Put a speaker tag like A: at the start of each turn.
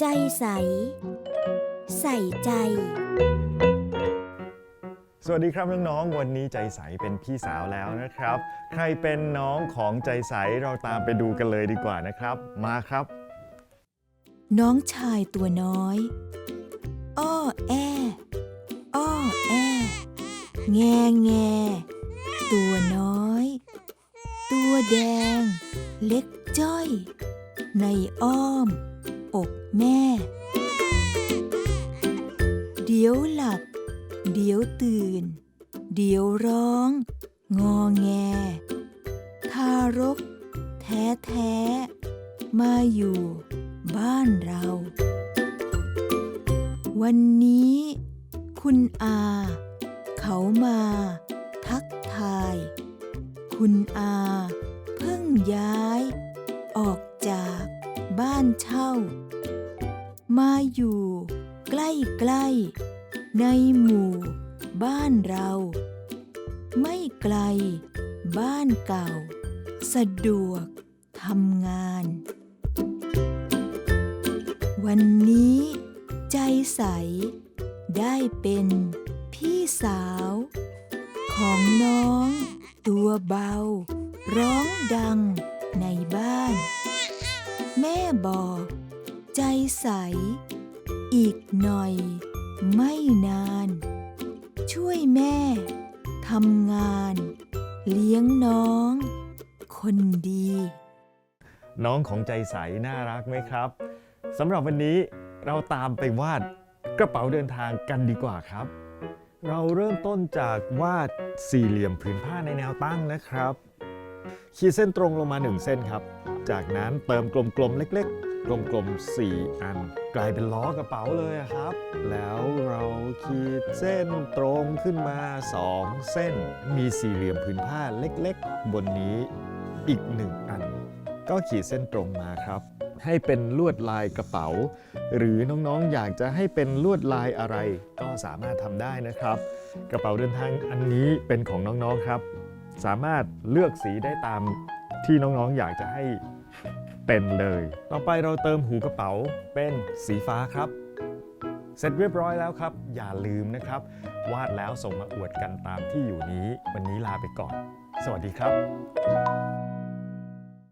A: ใจใส ใส่ใจ
B: สวัสดีครับน้องๆ วันนี้ใจใสเป็นพี่สาวแล้วนะครับ ใครเป็นน้องของใจใสเราตามไปดูกันเลยดีกว่านะครับ มาครับ
A: น้องชายตัวน้อย อ้อแอ อ้อแอ แงแง ตัวน้อย ตัวแดง เล็กจ้อย ในอ้อม อกแม่ เดี๋ยวหลับ เดี๋ยวตื่น เดี๋ยวร้อง งอแง ทารก แท้แท้ๆมาอยู่ บ้านเรา วันนี้ คุณอา เขามา ทักทาย คุณอา เพิ่งย้าย ออก บ้านเช่า มาอยู่ ใกล้ๆ ในหมู่ บ้านเรา ไม่ไกล บ้านเก่า สะดวกทำงาน วันนี้ ใจใส ได้เป็นพี่สาว ของน้อง ตัวเบา ร้องดังในบ้าน แม่บอก ใจใส อีกหน่อย ไม่นาน ช่วยแม่ทำงาน เลี้ยงน้อง คนดี
B: น้องของใจใสน่ารักไหมครับสำหรับวันนี้เราตามไปวาดกระเป๋าเดินทางกันดีกว่าครับ เราเริ่มต้นจากวาดสี่เหลี่ยมผืนผ้าในแนวตั้งนะครับ ขีดเส้นตรงลงมา 1 เส้นครับ จากนั้นเติมกลมๆเล็กๆ กลมๆ 4 อัน กลายเป็นล้อกระเป๋าเลยครับ แล้วเราขีดเส้นตรงขึ้นมา 2 เส้น มีสี่เหลี่ยมผืนผ้าเล็กๆ บนนี้อีก 1 อัน ก็ขีดเส้นตรงมาครับ ให้เป็นลวดลายกระเป๋า หรือน้องๆอยากจะให้เป็นลวดลายอะไร ก็สามารถทำได้นะครับ กระเป๋าเดินทางอันนี้เป็นของน้องๆครับ สามารถเลือกสีได้ตามที่น้องๆอยากจะให้เป็นเลย ต่อไปเราเติมหูกระเป๋าเป็นสีฟ้าครับ เสร็จเรียบร้อยแล้วครับ อย่าลืมนะครับ วาดแล้วส่งมาอวดกันตามที่อยู่นี้ วันนี้ลาไปก่อน สวัสดีครับ